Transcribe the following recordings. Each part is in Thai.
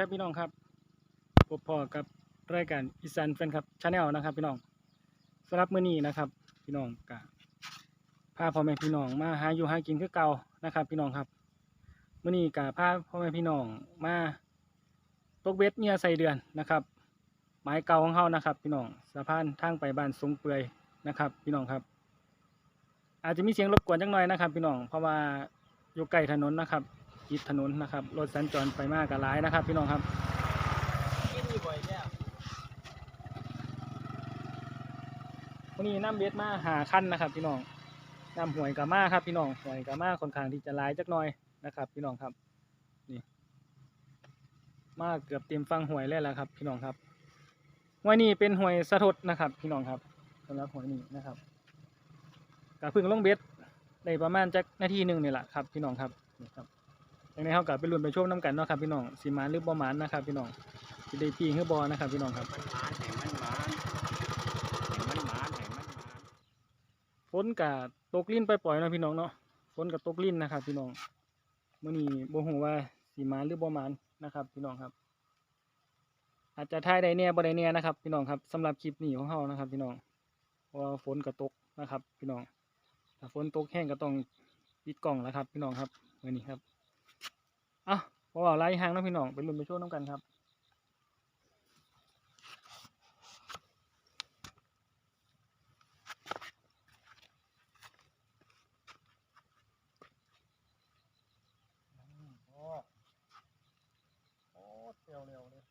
ครับพี่น้องครับพบพอกับรายการอีสานแฟนครับชาแนลนะครับ พี่น้องสำหรับมื้อนี้นะครับ พี่น้องกะพาพ่อแม่พี่น้องมาหาอยู่หากินคือเก่านะครับ พี่น้องครับมื้อนี้กะพาพ่อแม่พี่น้องมาตกเบ็ดเมียใส่เดือนนะครับหมายเก่าของเฮานะครับ พี่น้องสะพานทางไปบ้านสงเปื่อยนะครับ พี่น้องครับ อาจจะมีเสียงรบกวนจังหน่อยนะครับ พี่น้องเพราะว่าอยู่ใกล้ถนนนะครับ ติดถนนนะครับ รถสัญจรไปมากกับหลายนะครับ พี่น้องครับกินอยู่บ่ยวันนี้น้ำเบ็ดมาหาขั้นนะครับพี่น้องน้ำหวยกามาครับพี่น้องหวยกามาค่อนข้างที่จะหลายจักหน่อยนะครับ พี่น้องครับนี่มาเกือบเต็มฟังหวยแล้วละครับ พี่น้องครับหวยนี้เป็นหวยสะทดนะครับ พี่น้องครับสำหรับหวยนี้นะครับกะพึ่งลงเบ็ดได้ประมาณจักนาทีหนึ่งนี่แหละครับ พี่น้องครับนี่ครับ ยังไงเขากลับไปลุ้นไปชมน้ำกันเนาะครับพี่น้องสีมานหรือบ่มานนะครับพี่น้องสิได้ปีหรือบอนะครับพี่น้องครับฝนกับตกลิ้นไปปล่อยนะพี่น้องเนาะฝนกับตกลิ้นนะครับพี่น้องเมื่อนี้บ่ฮู้ว่าสีมานหรือบ่มานนะครับ พี่น้องครับ อาจจะถ่ายได้แน่บ่ได้แน่ยนะครับ พี่น้องครับสำหรับคลิปนี้ของเฮานะครับ พี่น้องเพราะว่าฝนก็ตกนะครับ พี่น้องถ้าฝนตกแห้งก็ต้องปิดกล่องแล้วครับ พี่น้องครับมื่อนี้ครับ อะพอเอาไล่ห่างเนาะพี่น้อง ไปลุ้นไปช่วยน้ำกันครับโอ้โอ้เร็วเร็วเลย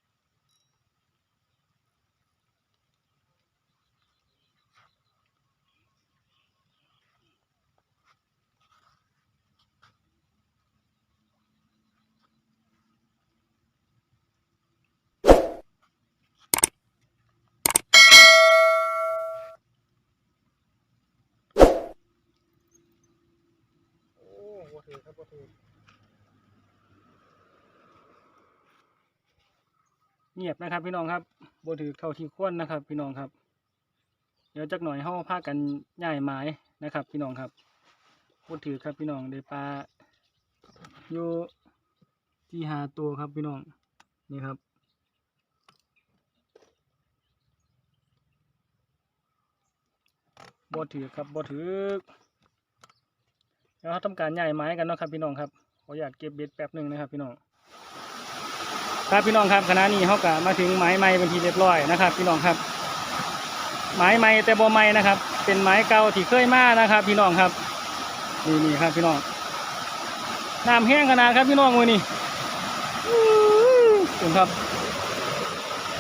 ถือครับโบถือเงียบนะครับ พี่น้องครับบ่ถือเท่าที่ควรนะครับ พี่น้องครับ เดี๋ยวจักหน่อยเฮาพากันย้ายไม้นะครับ พี่น้องครับบ่ถือครับพี่น้องได้ปลาอยู่ที่หาตัวครับพี่น้องนี่ครับบ่ถือครับบ่ถือ เดี๋ยวเราทำการย้ายไม้กันเนาะครับพี่น้องครับขออยากเก็บเบ็ดแป๊บหนึ่งนะครับพี่น้องครับพี่น้องครับขณะนี้เขากะมาถึงไม้ไม้เป็นทีเรียบร้อยนะครับ พี่น้องครับ ไม้ไม้แต่บ่ไม้นะครับ เป็นไม้เก่าที่เคยมานะครับ พี่น้องครับนี่นี่ครับ พี่น้องน้ำแห้งขนาดครับพี่น้องมือนี่ถึงครับ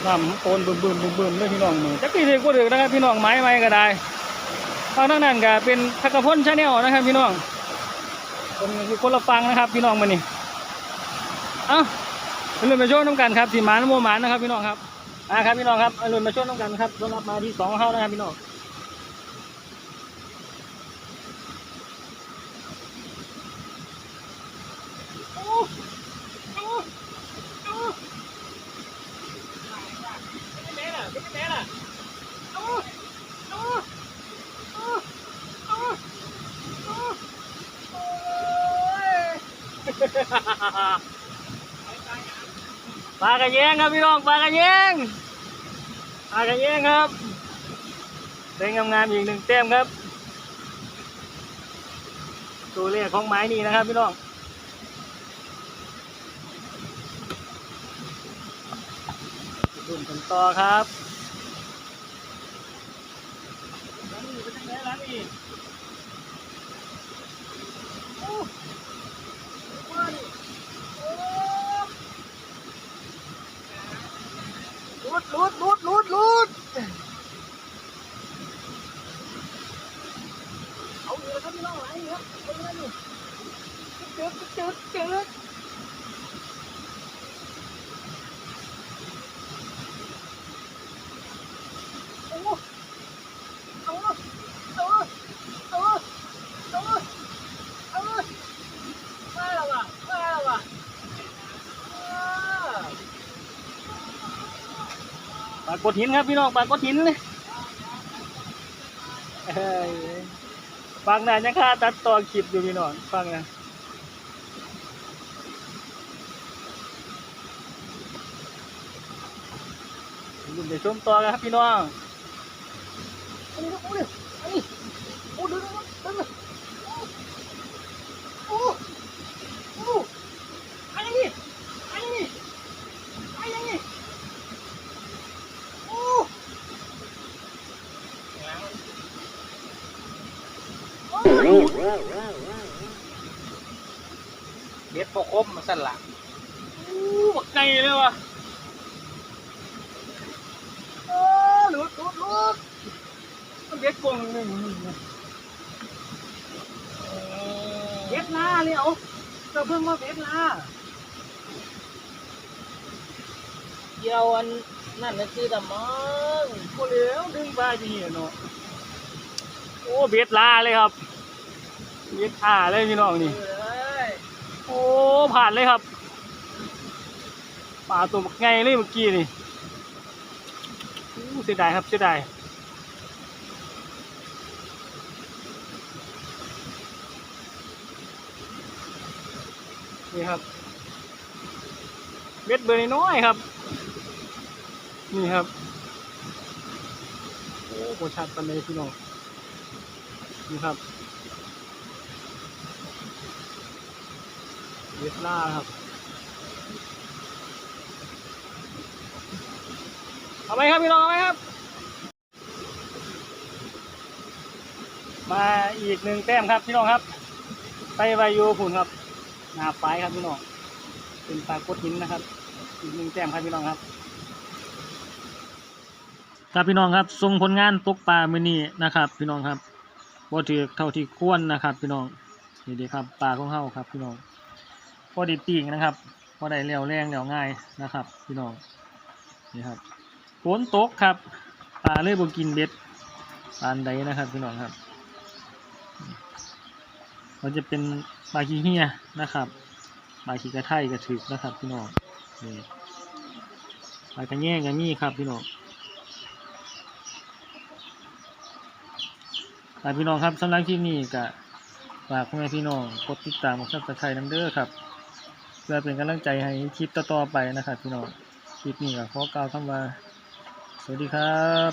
น้ำโอนบึมบึมบึมบึมเลยพี่น้องมือจักรีเด็กก็เด็กนะครับ พี่น้องไม้ไม้ก็ได้ทางนั้นก็เป็นทักกะพลชาแนลนะครับ พี่น้อง คนคือคนละฟังนะครับ พี่น้องมานี่เอ้าอรุณมาช่วยน้ำกันครับสีหมานโมหมานนะครับ พี่น้องครับอ่าครับพี่น้องครับอรุณมาช่วยน้ำกันครับสำหรับมาที่สองเขานะครับพี่น้อง ปลากระแยงครับพี่น้องปลากระแยงปลากระแยงครับเป็นงามๆอีกหนึ่งแต้มครับ ตัวเลขของไม้นี่นะครับพี่น้องรุ่นกันต่อครับร้านนี้เป็นยังไงร้านนี้โอ้ว้าวนี่โอ้ลุดลุดลุดลุดลุดเอาอยู่แล้วครับพี่น้องไหลอยู่ครับเอาอยู่แล้วอยู่ จึ๊ดจึ๊ดจึ๊ดโอ้โอาเอาเอาเอาเอาเอามาแล้วว่ะมาแล้วว่ะปลากดหินครับพี่น้องปลากดหินเลยเอ้ยฟังนะยังค่าตัดต่อคลิปอยู่พี่น้องฟังนะ รุ่นเดี๋ยวชมต่อกันครับพี่น้องอันนี้ครับโอ้ยอันนี้โอ้เดินครับเดินเลยโอ้โอ้อันนี้อันนี้อันนี้โอ้เบ็ดพอคมมาสั่นละโอ้บักไก่เลยว่ะเออ หลุดหลุดหลุดมันเบ็ดกงหนึ่งเบ็ดลาเลยเอาจะเพิ่งมาเบ็ดลาเกี่ยวอันนั่นน่ะคือดำมังโอ้เลี้ยวดึงปลาจีเนาะโอ้เบ็ดลาเลยครับเบ็ดอาเลยพี่น้องนี่โอ้ผ่านเลยครับปลาตัวบักไงเลยเมื่อกี้นี่ สียดายครับเสียดายนี่ครับเม็ดเบอร์น้อยครับ นี่ครับ โอ้โหชัดปันเลยพี่น้องนี่ครับเวสล่าครับ เอาไหมครับพี่น้องเอาไหมครับ มาอีกหนึ่งแต้มครับพี่น้องครับไปไวโยผุนครับหนาไฟครับพี่น้องเป็นปลากดหินนะครับ อีกหนึ่งแต้มครับพี่น้องครับครับพี่น้องครับทรงผลงานตกปลามือนี้นะครับ พี่น้องครับบ่ถือเท่าที่ควรนะครับ พี่น้องนี่ดีครับปลาของเฮาครับ พี่น้องพอดีปีกนะครับพอได้เลี้ยวแรงเลี้ยวง่ายนะครับ พี่น้องนี่ครับ ฝนตกครับปลาเลยบ่กินเบ็ดปานใดนะครับพี่น้องครับ มันจะเป็นปลาขี้เหี้ยนะครับปลาขี้กระไทกระถึกนะครับพี่น้องนี่ปลากระแยงก็มีครับพี่น้องฝากพี่น้องครับสำหรับคลิปนี้ก็ฝากพ่อแม่พี่น้องกดติดตามกดซับสไครต์น้ำเด้อครับ เพื่อเป็นกำลังใจให้คลิปต่อๆไปนะครับพี่น้องคลิปนี้ก็ขอกล่าวคำว่า สวัสดีครับ